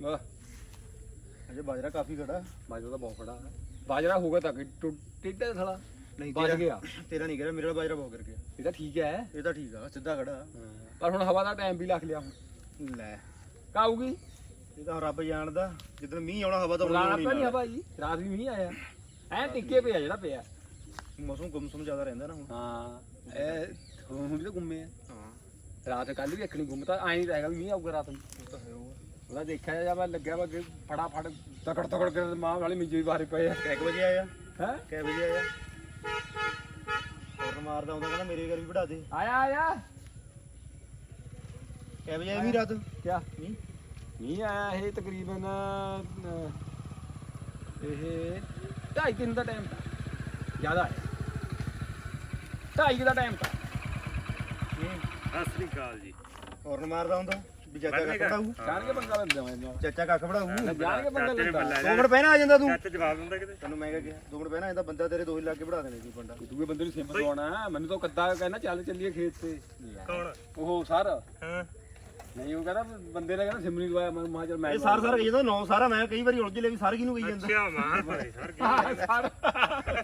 ਵਾਹ। ਅਜੇ ਬਾਜਰਾ ਕਾਫੀ ਖੜਾ। ਬਾਜਰਾ ਤਾਂ ਬਹੁਤ ਫੜਾ ਬਾਜਰਾ ਹੋਗਾ ਤਾਂ ਕਿ ਟਿੱਡਾ ਥਲਾ ਨਹੀਂ ਬਚ ਗਿਆ। ਤੇਰਾ ਨਹੀਂ ਗਿਆ ਮੇਰਾ ਬਾਜਰਾ ਬਹੁਤ ਕਰ ਗਿਆ। ਇਹ ਤਾਂ ਠੀਕ ਹੈ। ਇਹ ਤਾਂ ਠੀਕ ਆ ਸਿੱਧਾ ਖੜਾ। ਪਰ ਹੁਣ ਹਵਾ ਦਾ ਟਾਈਮ ਵੀ ਲੱਖ ਲਿਆ ਹੁਣ। ਲੈ। ਕਾਊਗੀ ਇਹ ਤਾਂ ਰੱਬ ਜਾਣਦਾ ਜਦੋਂ ਮੀਂਹ ਆਉਣਾ ਹਵਾ ਤਾਂ ਤਾਂ ਨਹੀਂ ਨਹੀਂ ਹਵਾ ਜੀ। ਰਾਤ ਵੀ ਮੀਂਹ ਆਇਆ। ਐ ਟਿੱਕੇ ਪਿਆ ਜਿਹੜਾ ਪਿਆ। ਮੌਸਮ ਗੁੰਮਸਮ ਜ਼ਿਆਦਾ ਰਹਿੰਦਾ ਨਾ ਹੁਣ। ਹਾਂ। ਇਹ ਹੁਣ ਵੀ ਤਾਂ ਗੁੰਮੇ ਆ। ਹਾਂ। ਰਾਤ ਕੱਲ ਵੀ ਅੱਖਣੀ ਗੁੰਮ ਤਾਂ ਐਂ ਨਹੀਂ ਰਹੇਗਾ ਵੀ ਮੀਂਹ ਆਊਗਾ ਰਾਤ ਨੂੰ। ਉਹ ਤਾਂ ਹੈ ਉਹ। ਉਹਦਾ ਦੇਖਿਆ ਜਾ ਮੈਂ ਲੱਗਿਆ ਵਾ ਕਿ ਫਟਾਫਟ ਤਕੜ ਤਕੜ ਕੇ ਮਾਂ ਵਾਲੀ ਮਿੰਜੂ ਹੀ ਬਾਹਰ ਪਏ ਆ। ਕਿੰਨੇ ਵਜੇ ਆਇਆ? ਹੈ? ਕਿੰਨੇ ਵਜੇ ਆਇਆ? ਹੋਰ ਮਾਰਦਾ ਹੁੰਦਾ ਕਹਿੰਦਾ ਮੇਰੇ ਘਰ ਵੀ ਵੜਾ ਦੇ। ਆਇਆ ਆਇਆ। ਕਿੰਨੇ ਵਜੇ ਵੀ ਰਾਤ? ਕਿਆ? ਨਹੀਂ ਮੀਂਹ ਆਇਆ ਇਹ ਤਕਰੀਬਨ ਅਹ, ਇਹ ਢਾਈ ਤਿੰਨ ਦਾ ਟਾਈਮ ਤਾਂ। ਜ਼ਿਆਦਾ ਹੈ। ਢਾਈ ਕੁ ਦਾ ਟਾਈਮ ਤਾਂ। ਸਤਿ ਸ੍ਰੀ ਅਕਾਲ ਜੀ। ਹੋਰ ਮਾਰਦਾ ਹੁੰਦਾ। ਵੀ ਚਾਚਾ ਕੱਖ ਵੜਾਊ ਜਾਣ ਕੇ ਪੰਗਾ ਲੈਂਦਾ ਮੈਂ ਇਹਨਾਂ। ਚਾਚਾ ਕੱਖ ਵੜਾਊ ਨਾਲ। ਜਾਣ ਕੇ ਪੰਗਾ ਚਾਚੇ ਨੇ ਲੈਂਦਾ। ਬੱਲਾ ਦੋ ਮਿੰਟ ਪਹਿਲਾਂ ਆ ਜਾਂਦਾ ਤੂੰ। ਚਾਚਾ ਜਵਾਬ ਦਿੰਦਾ ਕਿਤੇ? ਤੈਨੂੰ ਮੈਂ ਕਿਹਾ ਗਿਆ ਦੋ ਮਿੰਟ ਪਹਿਲਾਂ ਆ ਜਾਂਦਾ ਬੰਦਾ ਤੇਰੇ ਦੋ ਹੀ ਲਾ ਕੇ ਵੜਾ ਦੇਣੇ ਸੀ ਪੰਡਾ। ਦੂਏ ਬੰਦੇ ਨੂੰ ਸਿਮ ਦਵਾਉਣਾ ਮੈਨੂੰ ਤਾਂ ਕੱਦਾ ਕਹਿੰਦਾ ਚੱਲ ਚੱਲੀਏ ਖੇਤ ਤੇ। ਕੌਣ? ਉਹ ਸਰ। ਹਾਂ। ਨਹੀਂ ਉਹ ਕਹਿੰਦਾ ਬੰਦੇ ਨੇ ਕਹਿੰਦਾ ਸਿਮ ਨਹੀਂ ਦਵਾਇਆ ਮੈਂ ਮਾ ਚੱਲ ਮੈਂ ਇਹ ਸਾਰ ਸਾਰ ਕਹੀ ਜਾਂਦਾ ਨੌ ਸਾਰਾ ਮੈਂ ਕਈ ਵਾਰੀ ਉਲਝ ਲੈ ਵੀ ਸਾਰ ਕਿਹਨੂੰ ਕਹੀ ਜਾਂਦਾ? ਅੱਛਾ ਮਾਰ ਭਾਈ ਸਰ ਕੀ ਹਾਂ ਸਰ।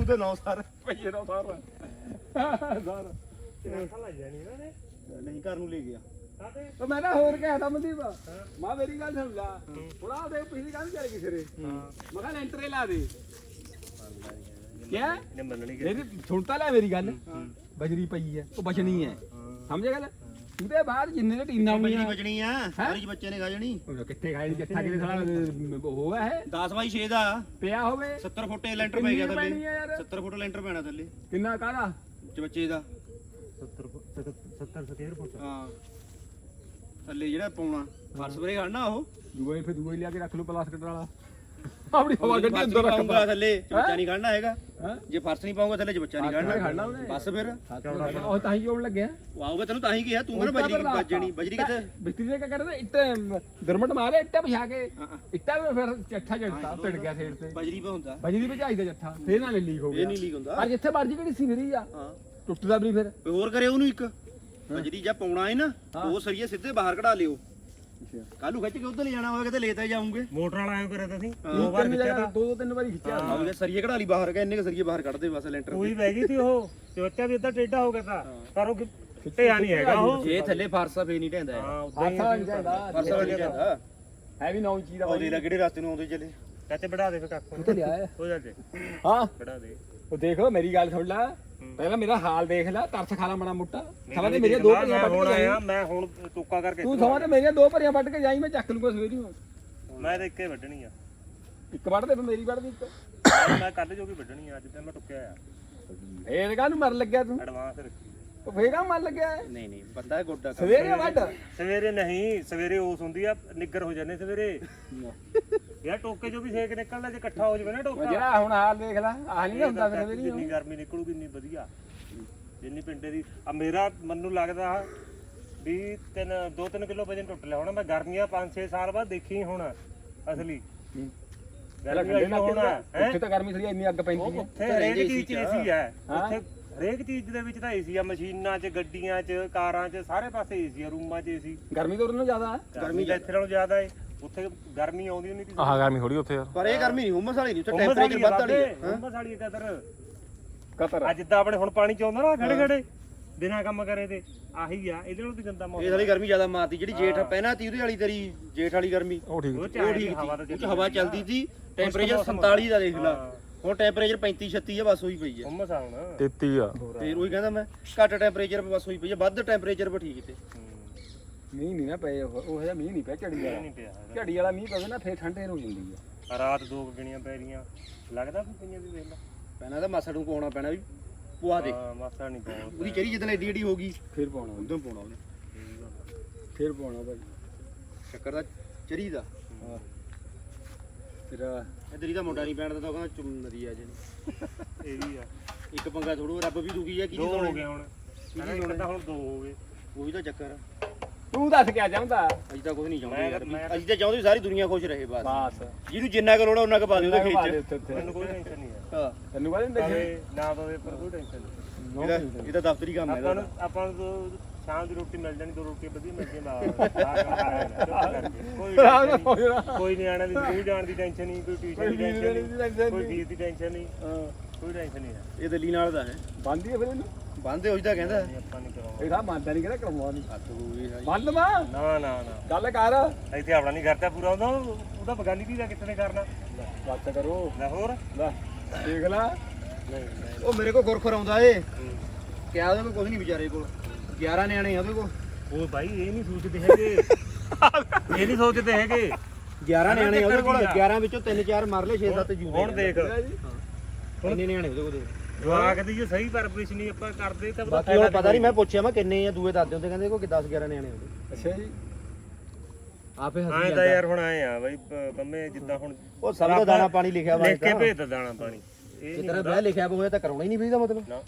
ਉਹਦੇ ਨੌ ਸਾਰ ਭਈਏ ਦਾ ਸਰ। ਸਰ ਲੈ ਜਾਣੀ ਨਾ ਨੇ ਨਹੀਂ ਘਰ ਨੂੰ ਲੈ ਗਿਆ। ਤਾਂ ਮੈਂ ਨਾ ਹੋਰ ਕਹਿ ਤਾ ਮਨਦੀਪ ਮਾਂ ਮੇਰੀ ਗੱਲ ਸੁਣ ਲਾ। ਥੋੜਾ ਉਹਦੇ ਪਿਛਲੀ ਗੱਲ ਚੱਲ ਗਈ ਸਿਰੇ। ਮੈਂ ਕਿਹਾ ਲੈਂਟਰੇ ਲਾ ਦੇ। ਕਿਆ? ਇਹਨੇ ਮੰਨਣੀ ਕਿ ਮੇਰੀ ਸੁਣਤਾ ਲੈ ਮੇਰੀ ਗੱਲ। ਬਜਰੀ ਪਈ ਹੈ ਉਹ ਬਚਣੀ ਹੈ ਸਮਝਿਆ ਗੱਲ? ਉਹਦੇ ਬਾਅਦ ਜਿੰਨੇ ਦੇ ਟੀਨਾਂ ਬਚਣੀ ਆ ਸਾਰੀ ਬੱਚੇ ਨੇ ਖਾ ਜਾਣੀ। ਉਹ ਕਿੱਥੇ ਖਾਈ ਜੱਠਾ ਕਿਤੇ ਸਾਲਾ ਹੋਇਆ ਹੈ? 10 ਬਾਈ 6 ਦਾ। ਪਿਆ ਹੋਵੇ। 70 ਫੁੱਟ ਲੈਂਟਰ ਪੈ ਗਿਆ ਥੱਲੇ। ਪੈਣੀ ਆ ਯਾਰ? 70 ਫੁੱਟ ਲੈਂਟਰ ਪੈਣਾ ਥੱਲੇ। ਕਿੰਨਾ ਕਾਹਦਾ? ਚ ਬੱਚੇ ਦਾ। 70 70 70 ਫੁੱਟ। ਹਾਂ। ਥੱਲੇ ਜਿਹੜਾ ਪਾਉਣਾ। ਫਰਸ਼ ਬਰੇ ਖੜਨਾ ਉਹ। ਦੂਏ ਫਿਰ ਦੂਏ ਲਿਆ ਕੇ ਰੱਖ ਲਓ ਪਲਾਸਟਿਕ ਵਾਲਾ ਆਪਣੀ ਹਵਾ ਗੱਡੀ ਅੰਦਰ ਰੱਖ ਪਾਉਂਗਾ ਥੱਲੇ ਚ ਬੱਚਾ ਨਹੀਂ ਖੜਨਾ ਹੈਗਾ। ਹਾਂ? ਜੇ ਫਰਸ਼ ਨਹੀਂ ਪਾਉਂਗਾ ਥੱਲੇ ਚ ਬੱਚਾ ਨਹੀਂ ਖੜਨਾ। ਬਸ ਫਿਰ। ਉਹ ਤਾਂ ਹੀ ਕਿਉਂ ਲੱਗਿਆ। ਉਹ ਆਊਗਾ ਤੈਨੂੰ ਤਾਂ ਹੀ ਕਿਹਾ ਤੂੰ ਕਹਿੰਦਾ ਬਜਰੀ ਬਜਣੀ ਬਜਰੀ ਕਿੱਥੇ? ਬਿਸਤਰੀ ਦੇ ਕਹਿੰਦਾ ਇੱਟ ਦਰਮਟ ਮਾਰੇ ਇੱਟਾ ਪਿਛਾ ਕੇ। ਇੱਟਾ ਵੀ ਫਿਰ ਚੱਠਾ ਚੜਤਾ ਟੜ ਗਿਆ ਸੇੜ ਤੇ। ਬਜਰੀ ਪਾ ਹੁੰਦਾ। ਬਜਰੀ ਭਜਾਈ ਦਾ ਚੱਠਾ ਫੇਰ ਨਾਲ ਲੀਕ ਹੋ ਇਹ ਗਿਆ। ਨਹੀਂ ਲੀਕ ਹੁੰਦਾ। ਪਰ ਜਿੱਥੇ ਮਰਜ਼ੀ ਕਿਹੜੀ ਸਿਗਰੀ ਆ। ਹਾਂ। ਟੁੱਟਦਾ ਵੀ ਫਿਰ। ਹੋਰ ਕਰੇ ਉਹਨੂੰ ਇੱਕ। ਬਜਰੀ ਜਾਂ ਪਾਉਣਾ ਹੈ ਨਾ ਉਹ ਸਰੀਏ ਸਿੱਧੇ ਬਾਹਰ ਕਢਾ ਲਿਓ। ਕੱਲੂ ਖਿੱਚ ਕੇ ਉੱਧਰ ਲੈ ਜਾਣਾ ਹੋਵੇ ਕਿਤੇ ਲੈ ਤਾਂ ਜਾਉਂਗੇ ਮੋਟਰ ਵਾਲਾ ਐਂ ਕਰਿਆ ਤੁਸੀਂ ਦੋ ਵਾਰ ਖਿੱਚਿਆ ਦੋ ਦੋ ਤਿੰਨ ਵਾਰੀ ਖਿੱਚਿਆ। ਆਉਂਗੇ ਸਰੀਏ ਕਢਾ ਲਈ ਬਾਹਰ ਕਹਿੰਨੇ ਕਿ ਸਰੀਏ ਬਾਹਰ ਕੱਢਦੇ ਬਸ ਲੈਂਟਰ ਪੂਰੀ ਬਹਿ ਗਈ ਸੀ ਉਹ ਤੇ ਬੱਚਾ ਵੀ ਇੱਦਾਂ ਟੇਢਾ ਹੋ ਗਿਆ ਤਾਂ। ਪਰ ਉਹ ਢਿਆ ਨਹੀਂ ਹੈਗਾ ਉਹ। ਜੇ ਥੱਲੇ ਫਰਸਾ ਫੇ ਨਹੀਂ ਢੈਂਦਾ ਹਾਂ ਉਦਾਂ ਹੀ ਫਰਸਾ ਨਹੀਂ ਢੈਂਦਾ ਹੈ ਵੀ ਨੌ ਚੀਜ਼ ਦਾ ਉਹ ਦੇ ਲੈ ਕਿਹੜੇ ਰਸਤੇ ਨੂੰ ਆਉਂਦੇ ਚੱਲੇ। ਚਾਚੇ ਵੜਾ ਦੇ ਫੇ ਕੱਖ। ਉੱਥੇ ਲਿਆ ਹੈ ਹੋ ਜਾ ਜੇ। ਹਾਂ। ਵੜਾ ਦੇ। ਉਹ ਦੇਖ ਮੇਰੀ ਗੱਲ ਸੁਣ ਲੈ। ਪਹਿਲਾਂ ਮੇਰਾ ਹਾਲ ਦੇਖ ਲੈ ਤਰਸ ਖਾ ਲਾ ਮਣਾ ਮੁੱਟਾ। ਸਵਾ ਤੇ ਮੇਰੀਆਂ ਦੋ ਭਰੀਆਂ ਮੈਂ ਹੁਣ ਕੇ ਜਾਈ। ਮੈਂ ਹੁਣ ਟੋਕਾ ਕਰਕੇ ਤੂੰ ਸਵਾ ਤੇ ਮੇਰੀਆਂ ਦੋ ਭਰੀਆਂ ਵੱਢ ਕੇ ਜਾਈ ਮੈਂ ਚੱਕ ਲੂੰਗਾ ਸਵੇਰੀ ਨੂੰ। ਮੈਂ ਤਾਂ ਇੱਕੇ ਵੱਢਣੀ ਆ। ਇੱਕ ਵੱਢ ਦੇ ਫਿਰ ਮੇਰੀ ਵੱਢ ਦੀ ਇੱਕ। ਮੈਂ ਕੱਲ ਜੋ ਵੀ ਵੱਢਣੀ ਆ ਅੱਜ ਤੇ ਮੈਂ ਟੁੱਕਿਆ ਆ। ਫੇਰ ਕਾਹਨੂੰ ਮਰ ਲੱਗਿਆ ਤੂੰ? ਐਡਵਾਂਸ ਰੱਖੀ ਉਹ ਫੇਰ ਕਾਹ ਮਰ ਲੱਗਿਆ? ਨਹੀਂ ਨਹੀਂ ਬੰਦਾ ਗੋਡਾ ਸਵੇਰੇ ਵੱਢ। ਸਵੇਰੇ ਨਹੀਂ ਸਵੇਰੇ ਉਸ ਹੁੰਦੀ ਆ ਨਿੱਗਰ ਹੋ ਜਾਂਦੇ ਸਵੇਰੇ। ਯਾਰ ਟੋਕੇ ਚੋਂ ਵੀ ਸੇਕ ਨਿਕਲਦਾ ਜੇ ਇਕੱਠਾ ਹੋ ਜਾਵੇ ਨਾ ਉਹ ਟੋਕਾ ਜਿਹੜਾ ਹੁਣ ਹਾਲ ਦੇਖ ਲੈ ਆਹ ਨਹੀਂ ਹੁੰਦਾ ਫਿਰ ਸਵੇਰੀ ਜਿੰਨੀ ਗਰਮੀ ਨਿਕਲੂਗੀ ਇੰਨੀ ਵਧੀਆ। ਜਿੰਨੀ ਪਿੰਡੇ ਦੀ ਆ ਮੇਰਾ ਮੈਨੂੰ ਲੱਗਦਾ ਵੀ ਤਿੰਨ 2-3 ਕਿਲੋ ਵਜਨ ਟੁੱਟ ਲਿਆ ਹੋਣਾ। ਮੈਂ ਗਰਮੀਆਂ 5-6 ਸਾਲ ਬਾਅਦ ਦੇਖੀ ਹੁਣ ਅਸਲੀ। ਗਰਮੀ ਆਈ ਹੋਣਾ? ਹੈ? ਉੱਥੇ ਤਾਂ ਗਰਮੀ ਥੋੜੀ ਇੰਨੀ ਅੱਗ ਪੈਂਦੀ ਹੈ। ਉੱਥੇ ਹਰੇਕ ਚੀਜ਼ 'ਚ ਏਸੀ ਹੈ। ਹਾਂ। ਉੱਥੇ ਹਰੇਕ ਚੀਜ਼ ਦੇ ਵਿੱਚ ਤਾਂ ਏਸੀ ਆ। ਮਸ਼ੀਨਾਂ 'ਚ ਗੱਡੀਆਂ 'ਚ ਕਾਰਾਂ 'ਚ ਸਾਰੇ ਪਾਸੇ ਏਸੀ ਆ। ਰੂਮਾਂ 'ਚ ਏਸੀ। ਗਰਮੀ ਤਾਂ ਉਹਨਾਂ ਜ਼ਿਆਦਾ ਹੈ। ਗਰਮੀ ਤਾਂ ਇੱਥੇ ਨਾਲੋਂ ਜ਼ਿਆਦਾ ਹੈ। ਉੱਥੇ ਗਰਮੀ ਆਉਂਦੀ ਨਹੀਂ ਸੀ ਆਹ ਗਰਮੀ ਥੋੜੀ ਉੱਥੇ ਯਾਰ। ਪਰ ਇਹ ਗਰਮੀ ਨਹੀਂ ਹੁਮਸ ਵਾਲੀ ਨਹੀਂ ਉੱਥੇ ਟੈਂਪਰੇਚਰ ਵੱਧ ਵਾਲੀ ਹੈ ਹੁੰਮਸ ਵਾਲੀ ਕਦਰ। ਕਤਰ ਅੱਜ ਜਿੱਦਾਂ ਆਪਣੇ ਹੁਣ ਪਾਣੀ ਚ ਆਉਂਦਾ ਨਾ ਖੜੇ ਖੜੇ ਬਿਨਾਂ ਕੰਮ ਕਰੇ ਤੇ ਆਹੀ ਆ ਇਹਦੇ ਨਾਲੋਂ ਵੀ ਗੰਦਾ ਇਹ ਮੌਸਮ ਸਾਲੀ ਗਰਮੀ ਜ਼ਿਆਦਾ ਮਾਰਦੀ ਜਿਹੜੀ ਜੇਠ ਪਹਿਲਾਂ ਤੀ ਉਹਦੇ ਵਾਲੀ ਤੇਰੀ ਜੇਠ ਵਾਲੀ ਗਰਮੀ। ਉਹ ਠੀਕ ਉਹ ਚ ਉਹ ਠੀਕ ਹਵਾ ਤਾਂ ਸੀ। ਉਹ 'ਚ ਹਵਾ ਚੱਲਦੀ ਸੀ ਟੈਂਪਰੇਚਰ ਮੌਸਮ 47 ਦਾ ਦੇਖ ਲਾ। ਹੁਣ ਟੈਂਪਰੇਚਰ 35 36 ਆ ਬਸ ਹੋਈ ਪਈ ਹੈ ਹੁੰਮਸ ਆ ਹੁਣ। 33 ਆ। ਫੇਰ ਉਹੀ ਕਹਿੰਦਾ ਮੈਂ ਘੱਟ ਟੈਂਪਰੇਚਰ 'ਤੇ ਬਸ ਹੋਈ ਪਈ ਹੈ ਵੱਧ ਟੈਂਪਰੇਚਰ 'ਤੇ ਠੀਕ ਤੇ ਮੀਂਹ ਨਹੀਂ ਨਾ ਪਏ ਉਹ ਉਹ ਜਿਹਾ ਮੀਂਹ ਨਹੀਂ ਪਿਆ ਝੜੀ ਵਾਲਾ। ਨਹੀਂ ਪਿਆ ਹੈਗਾ। ਝੜੀ ਵਾਲਾ ਮੀਂਹ ਪਵੇ ਨਾ ਫੇਰ ਠੰਡੇ ਹੋ ਜਾਂਦੀ ਆ। ਰਾਤ ਦੋ ਗਿਣੀਆਂ ਪੈ ਰਹੀਆਂ। ਲੱਗਦਾ ਵੀ ਪਈਆਂ ਵੀ ਵੇਖ ਲਾ। ਪੈਣਾ ਤਾਂ ਮਾਸੜ ਨੂੰ ਪਾਉਣਾ ਪੈਣਾ ਵੀ ਪੁਆ ਦੇ। ਹਾਂ ਮਾਸਾ ਨਹੀਂ ਪਾਉਣਾ। ਉਹਦੀ ਚਰੀ ਜਦੋਂ ਐਡੀ ਐਡੀ ਹੋ ਗਈ ਫੇਰ ਪਾਉਣਾ ਉਦੋਂ ਪਾਉਣਾ ਉਹਨੇ। ਫੇਰ ਪਾਉਣਾ ਭਾਈ। ਚੱਕਰ ਦਾ ਚਰੀ ਦਾ। ਤੇਰਾ ਇਧਰ ਹੀ ਦਾ ਮੁੰਡਾ ਨਹੀਂ ਪੈਣ ਦਿੰਦਾ ਉਹ ਕਹਿੰਦਾ ਚੁੰਮ ਨਦੀ ਆ ਜਿਹੜੀ ਇਹ ਵੀ ਆ। ਇੱਕ ਪੰਗਾ ਥੋੜੂ ਰੱਬ ਵੀ ਦੁਖੀ ਆ ਕੀ ਦੋ ਹੋ ਗਏ ਹੁਣ। ਇੱਕ ਤਾਂ ਹੁਣ ਦੋ ਹੋ ਗਏ। ਉਹੀ ਤਾਂ ਚੱਕਰ ਆ। ਤੂੰ ਦੱਸ ਕਿਆ ਚਾਹੁੰਦਾ? ਅਸੀਂ ਤਾਂ ਕੁਝ ਨਹੀਂ ਚਾਹੁੰਦੇ ਯਾਰ ਅਸੀਂ ਤਾਂ ਚਾਹੁੰਦੇ ਵੀ ਸਾਰੀ ਦੁਨੀਆ ਖੁਸ਼ ਰਹੇ ਬਸ। ਬਸ। ਜਿਹਨੂੰ ਜਿੰਨਾ ਕੁ ਲੋੜ ਉਹਨਾਂ ਕੁ ਪਾ ਦਿਓ ਉਹਦੇ ਖੇਚ ਮੈਨੂੰ ਕੋਈ ਟੈਨਸ਼ਨ ਨਹੀਂ ਹੈ ਹਾਂ। ਤੈਨੂੰ ਕਹਿੰਦੇ ਹੁੰਦੇ ਭਾਵੇਂ ਨਾ ਪਵੇ ਪਰ ਕੋਈ ਟੈਨਸ਼ਨ ਨਹੀਂ। ਇਹਦਾ ਦਫ਼ਤਰੀ ਕੰਮ ਹੈ ਆਪਾਂ ਨੂੰ ਆਪਾਂ ਨੂੰ ਤਾਂ ਸ਼ਾਮ ਦੀ ਰੋਟੀ ਮਿਲ ਜਾਣੀ ਦੋ ਰੋਟੀ ਵਧੀਆ ਮਿਲ ਬਾਹਰ ਕੋਈ ਨਹੀਂ, ਨਿਆਣਿਆਂ ਦੀ ਸਕੂਲ ਜਾਣ ਦੀ ਟੈਨਸ਼ਨ ਨਹੀਂ ਕੋਈ ਟਿਊਸ਼ਨ ਦੀ ਟੈਨਸ਼ਨ ਦੀ ਨਹੀਂ ਕੋਈ ਨਹੀਂ। ਫੀਸ ਦੀ ਟੈਨਸ਼ਨ ਨਹੀਂ। ਹਾਂ। ਕੋਈ ਟੈਨਸ਼ਨ ਨਹੀਂ ਇਹ ਦਿੱਲੀ ਨਾਲ ਦਾ ਹੈ। ਬੰਦੀ ਹੈ ਫਿਰ ਇਹਨੂੰ? ਬੰਦੇ ਉਹੀ ਤਾਂ ਕਹਿੰਦਾ। ਆਪਾਂ ਨਹੀਂ ਕਰਾਉਂਦੇ ਤਾਂ ਮੰਨਦਾ ਨਹੀਂ ਕਹਿੰਦਾ ਕਰਵਾਉਣਾ ਨਹੀਂ ਬੰਦ ਮਾ ਨਾ ਨਾ ਨਾ। ਗੱਲ ਕਰ। ਇੱਥੇ ਆਪਣਾ ਨਹੀਂ ਖਰਚਾ ਪੂਰਾ ਹੁੰਦਾ ਉਹਦਾ ਬਗਾਨੀ ਦੀ ਦਾ ਕਿੱਥੇ ਨੇ ਕਰਨਾ। ਬਾਤ ਕਰੋ। ਲੈ ਹੋਰ। ਲੈ ਦੇਖ ਲੈ। ਉਹ ਮੇਰੇ ਕੋਲ ਗੁਰਖੁਰ ਆਉਂਦਾ ਏ। ਕਿਆ ਉਹਦੇ ਕੋਲ ਕੁਝ ਨਹੀਂ ਵਿਚਾਰੇ ਕੋਲ। 11 ਨਿਆਣੇ ਆ ਉਹਦੇ ਕੋਲ। ਉਹ ਭਾਈ ਇਹ ਨਹੀਂ ਸੋਚਦੇ ਹੈਗੇ। ਇਹ ਨਹੀਂ ਸੋਚਦੇ ਹੈਗੇ। 11 ਨਿਆਣੇ ਆ ਉਹਦੇ ਕੋਲ 11 ਵਿੱਚੋਂ 3-4 ਮਰ ਲਏ 6-7 ਜੂਦੇ ਹੁਣ ਦੇਖ। ਇੰਨੇ ਨਿਆਣੇ ਉਹਦੇ ਕੋਲ ਜਵਾਕ ਦੀ ਜੋ ਸਹੀ ਪਰਵਰਿਸ਼ ਨਹੀਂ ਆਪਾਂ ਕਰਦੇ ਤਾਂ ਉਹਦਾ ਬਾਕੀ ਹੁਣ ਪਤਾ ਨਹੀਂ ਮੈਂ ਪੁੱਛਿਆ ਮੈਂ ਕਿੰਨੇ ਆ? ਦੂਏ ਦਾਦੇ ਹੁੰਦੇ ਕਹਿੰਦੇ ਕੋਈ 10-11 ਨਿਆਣੇ ਹੁੰਦੇ। ਅੱਛਾ ਜੀ। ਆਪੇ ਹੱਸੀ ਤਾਂ ਜਾਂਦਾ। ਯਾਰ ਹੁਣ ਆਏ ਆ ਬਈ ਪ- ਪੰਮੇ ਜਿੱਦਾਂ ਹੁਣ ਉਹ ਸਭ ਦਾ ਦਾਣਾ ਪਾਣੀ ਲਿਖਿਆ ਵਾ ਲਿਖ ਕੇ ਭੇਜ ਦਾਣਾ ਪਾਣੀ। ਇਹ ਜੇ ਨਹੀਂ ਤੇਰਾ ਵਿਆਹ ਲਿਖਿਆ ਹੋਇਆ ਤਾਂ ਕਰਾਉਣਾ ਹੀ ਨਹੀਂ ਵੀਦਾ ਮਤਲਬ। ਨਾ।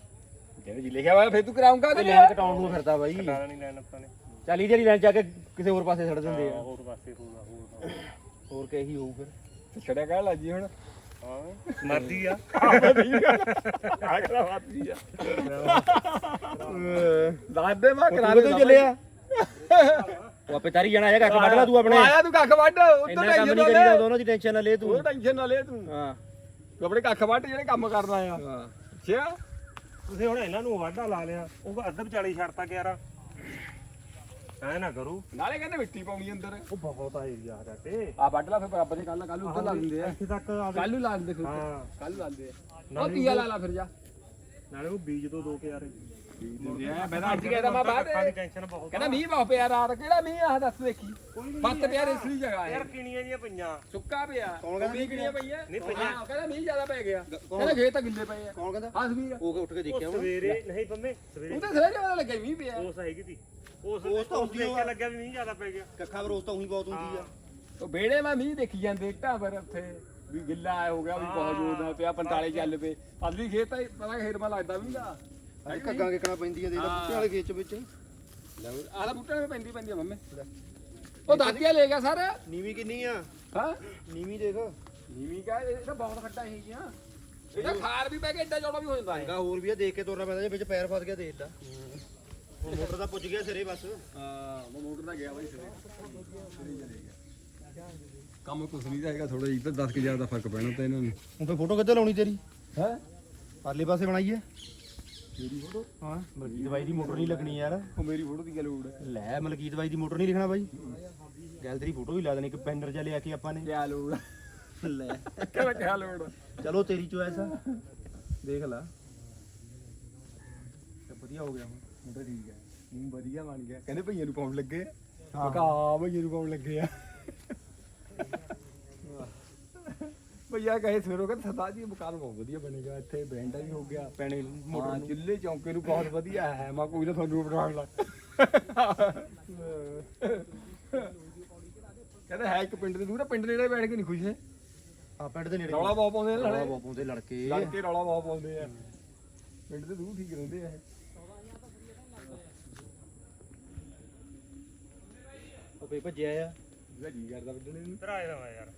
ਜੇ ਜੀ ਲਿਖਿਆ ਹੋਇਆ ਫਿਰ ਤੂੰ ਕਰਾਉਂਗਾ ਤੇ ਕਿ ਲੈਣ ਕਟਾਉਣ ਨੂੰ ਫਿਰਦਾ ਬਾਈ। ਕਟਾ ਨਹੀਂ ਲੈਣ ਆਪਾਂ ਨੇ। ਚੱਲ ਇਹਦੀ ਲੈਣ ਜਾ ਕੇ ਕਿਸੇ ਹੋਰ ਪਾਸੇ ਛੱਡ ਦਿੰਦੇ ਆ। ਹੋਰ ਪਾਸੇ ਹੋਊਗਾ ਹੋਰ ਹੋਰ ਕੇ ਹੀ ਹੋਊ ਫਿਰ। ਛੜਿਆ ਕਹਿ ਲੱਜੀ ਹੁਣ। ਹਾਂ ਮਰਦੀ ਆ। ਆਗਰਾ ਵਾਦੀ ਆ ਦੱਸ ਦੇ ਮੈਂ ਕਰਾ ਤੂੰ ਦੇ ਚੱਲਿਆ? ਉਹ ਆਪੇ ਤਾਰੀ ਜਾਣਾ ਹੈਗਾ ਕੱਖ ਵੱਢ ਲਾ ਤੂੰ ਆਪਣੇ। ਆਇਆ ਤੂੰ ਕੱਖ ਵੱਢ ਉੱਧਰ ਇੰਨਾ ਕੰਮ ਨਹੀਂ ਕਰੀਦਾ ਦੋਨੋਂ ਦੀ ਟੈਨਸ਼ਨ ਨਾ ਲੈ ਤੂੰ। ਉਹ ਟੈਨਸ਼ਨ ਨਾ ਲੈ ਤੂੰ। ਹਾਂ। ਤੂੰ ਆਪਣੇ ਕੱਖ ਵੱਢ ਜਿਹੜੇ ਕੰਮ ਕਰਨਾ ਆ। ਹਾਂ। ਅੱਛਾ? ਤੁਸੀਂ ਹੁਣ ਇਹਨਾਂ ਨੂੰ ਵਾਢਾ ਲਾ ਲਿਆ ਉਹ ਅੱਧ ਵਿਚਾਲੇ ਛੱਡਤਾ 11 ਐ ਨਾ ਕਰੋ। ਨਾਲੇ ਕਹਿੰਦੇ ਮਿੱਟੀ ਪਾਉਣੀ ਅੰਦਰ। ਉਹ ਬਹੁਤ ਆ ਏਰੀਆ ਸਾਡੇ ਆ ਵੱਢ ਲਾ ਫਿਰ ਬਰਾਬਰ ਦੀ ਕੱਲ ਕੱਲ ਉੱਧਰ ਲਾ ਦਿੰਦੇ ਆ। ਇੱਥੇ ਤੱਕ ਆ ਕੱਲ ਨੂੰ ਲਾ ਦਿੰਦੇ ਫਿਰ ਹਾਂ। ਕੱਲ ਨੂੰ ਲਾਉਂਦੇ ਆ। ਉਹ ਤੀਆ ਲਾ ਲਾ ਫਿਰ ਜਾ। ਨਾਲੇ ਉਹ ਬੀਜ ਤੋਂ ਦੋ ਦਿੰਦੇ ਤਾਂ ਅੱਜ ਕਹਿੰਦਾ ਮੈਂ ਬਾਅਦ ਅੱਖਾਂ ਦੀ ਟੈਨਸ਼ਨ ਬਹੁਤ ਕਹਿੰਦਾ ਮੀਂਹ ਬਹੁਤ ਪਿਆ ਰਾਤ ਕਿਹੜਾ ਮੀਂਹ ਆ ਦੱਸ ਦੇਖੀ ਪੱਤ ਪਿਆ ਰੇਸਲੀ ਜਗ੍ਹਾ ਯਾਰ ਕਿਣੀਆਂ ਜੀਆਂ ਪਈਆਂ? ਸੁੱਕਾ ਪਿਆ। ਕੌਣ ਕਹਿੰਦਾ ਮੀਂਹ ਕਿਹੜੀਆਂ ਪਈਆਂ? ਨਹੀਂ ਪਈਆਂ। ਹਾਂ, ਕਹਿੰਦਾ ਮੀਂਹ ਜ਼ਿਆਦਾ ਪੈ ਗਿਆ। ਕਹਿੰਦਾ ਖੇਤ ਤਾਂ ਗਿੱਲੇ ਪਏ ਆ। ਕੌਣ ਕਹਿੰਦਾ? ਹਾਂ ਸਵੀਰ ਉਹ ਉੱਠ ਕੇ ਉਹ ਦੇਖਿਆ ਹੁਣ। ਸਵੇਰੇ ਨਹੀਂ ਪੰਮੇ ਸਵੇਰੇ। ਉਹ ਤਾਂ ਸਵੇਰੇ ਪਤਾ ਲੱਗਿਆ ਮੀਂਹ ਪਿਆ। ਉਸ ਹੈਗੀ ਤੀ ਉਸ ਉਸ ਤਾਂ ਉਸ ਹੁੰਦੀ ਦੇਖ ਆ। ਕੇ ਲੱਗਿਆ ਵੀ ਮੀਂਹ ਜ਼ਿਆਦਾ ਪੈ ਗਿਆ। ਕੱਖਾ ਬਰੋਸ ਤਾਂ ਉਹੀ ਬਹੁਤ ਹੁੰਦੀ ਆ। ਉਹ ਬੇੜੇ ਮੈਂ ਮੀਂਹ ਦੇਖੀ ਜਾਂਦੇ ਇੱਟਾਂ ਪਰ ਉੱਥੇ ਵੀ ਗਿੱਲਾ ਹੋ ਗਿਆ ਵੀ ਬਹੁਤ ਜ਼ੋਰ ਨਾਲ ਪਿਆ 45 ਚੱਲ ਪਏ। ਅਸਲੀ ਖੇਤ ਤਾਂ ਪਤਾ ਖੇਤ ਮਾ ਲੱਗਦਾ ਵੀ ਨਾ ਅੱਜ ਕੱਗਾਂ ਕਿਕਣਾ ਪੈਂਦੀਆਂ ਦੇ ਬੁੱਟੇ ਵਾਲੇ ਖੇਚ ਵਿੱਚ। ਆਹ ਬੂਟੇ ਵਿੱਚ ਪੈਂਦੀ ਪੈਂਦੀ ਆ ਮੰਮੇ। ਉਹ ਦਾਤੀਆ ਲੈ ਗਿਆ ਸਰ। ਨੀਵੀਂ ਕਿੰਨੀ ਆ? ਹਾਂ? ਨੀਵੀਂ ਦੇਖ। ਨੀਵੀਂ ਕਾ ਇਹ ਤਾਂ ਬਹੁਤ ਖੱਟਾ ਹੈਗੀਆਂ ਇਹਦਾ ਖਾਰ ਵੀ ਪੈ ਕੇ ਏਡਾ ਚੌੜਾ ਵੀ ਹੋ ਜਾਂਦਾ ਹੈਗਾ ਹੋਰ ਵੀ ਆ ਦੇਖ ਕੇ ਤੁਰਨਾ ਪੈਂਦਾ ਜੇ ਵਿੱਚ ਪੈਰ ਫਸ ਗਿਆ ਦੇਖਦਾ ਹੁਣ ਮੋਟਰ ਤਾਂ ਪੁੱਜ ਗਿਆ ਸਿਰੇ ਬਸ। ਹਾਂ ਮੈਂ ਮੋਟਰ ਦਾ ਗਿਆ ਬਾਈ ਸਵੇਰੇ ਕੰਮ ਕੁਛ ਨਹੀਂ ਜਾਏਗਾ ਥੋੜਾ ਜਿਹਾ ਤਾਂ 10000 ਦਾ ਫ਼ਰਕ ਪੈਣਾ ਤਾਂ ਇਹਨਾਂ ਨੂੰ। ਹੁਣ ਫੇ ਫੋਟੋ ਕਿੱਥੇ ਲਾਉਣੀ ਤੇਰੀ? ਹੈ? ਪਰਲੇ ਪਾਸੇ ਬਣਾਈਏ ਮੇਰੀ ਫੋਟੋ? ਹਾਂ ਮਲਕੀਤ ਬਾਈ ਦੀ ਮੋਟਰ ਨਹੀਂ ਲੱਗਣੀ ਯਾਰ। ਉਹ ਮੇਰੀ ਫੋਟੋ ਦੀ ਗੱਲ ਹੈ ਲੈ ਮਲਕੀਤ ਬਾਈ ਦੀ ਮੋਟਰ ਨਹੀਂ ਲਿਖਣਾ ਬਾਈ। ਗੈਲਰੀ ਫੋਟੋ ਵੀ ਲਾ ਦੇਣੀ ਇੱਕ ਪੈਨਰ ਜਿਹਾ ਲਿਆ ਕੇ ਆਪਾਂ ਨੇ। ਕਿਆ ਲੋੜ ਲੈ। ਕਹਿੰਦਾ ਕਿਆ ਲੋੜ ਚਲੋ ਤੇਰੀ ਚੋਇਸ ਆ। ਦੇਖ ਲਾ। ਤੇ ਵਧੀਆ ਹੋ ਗਿਆ ਹੁਣ। ਠੀਕ ਮੂੰਹ ਵਧੀਆ ਬਣ ਗਿਆ। ਕਹਿੰਦੇ ਭਈਏ ਨੂੰ ਪਾਉਣ ਲੱਗੇ ਮੈਂ ਕਿਹਾ ਹਾਂ ਭਈਏ ਨੂੰ ਪਾਉਣ ਲੱਗੇ ਆ। ਭਈਆ ਕਹੇ ਸਵੇਰੋਂ ਕਹਿੰਦੇ ਸਰਦਾਰ ਜੀ ਮਕਾਨ ਬਹੁਤ ਵਧੀਆ ਬਣੇਗਾ। ਇੱਥੇ ਬੈਂਡਾ ਵੀ ਹੋ ਗਿਆ ਪੈਣੇ ਹਾਂ ਚੁੱਲ੍ਹੇ ਚੌਂਕੇ ਨੂੰ ਬਹੁਤ ਵਧੀਆ ਹੈ। ਮੈਂ ਕੋਈ ਨਾ ਤੁਹਾਨੂੰ ਬਣਾਉਣ ਲਾ ਕਹਿੰਦਾ ਹੈ ਇੱਕ ਪਿੰਡ ਦੇ ਦੂਰ ਆ, ਪਿੰਡ ਨੇੜੇ ਬੈਠ ਕੇ ਨਹੀਂ ਖੁਸ਼ ਹੈ? ਆ ਪਿੰਡ ਦੇ ਨੇੜੇ ਰੌਲਾ ਬਹੁਤ ਪਾਉਂਦੇ ਨੇ ਬਾਪੂ ਦੇ ਲੜਕੇ। ਲੜਕੇ ਰੌਲਾ ਬਹੁਤ ਪਾਉਂਦੇ ਆ। ਪਿੰਡ ਦੇ ਦੂਰ ਠੀਕ ਰਹਿੰਦੇ ਆ ਇਹ। ਉਹ ਭੱਜਿਆ ਆ। ਇਹਦਾ ਜੀ ਕਰਦਾ ਵੱਢਣੇ ਨੂੰ? ਤੇਰਾ ਆਇਆ ਵਾ ਯਾਰ।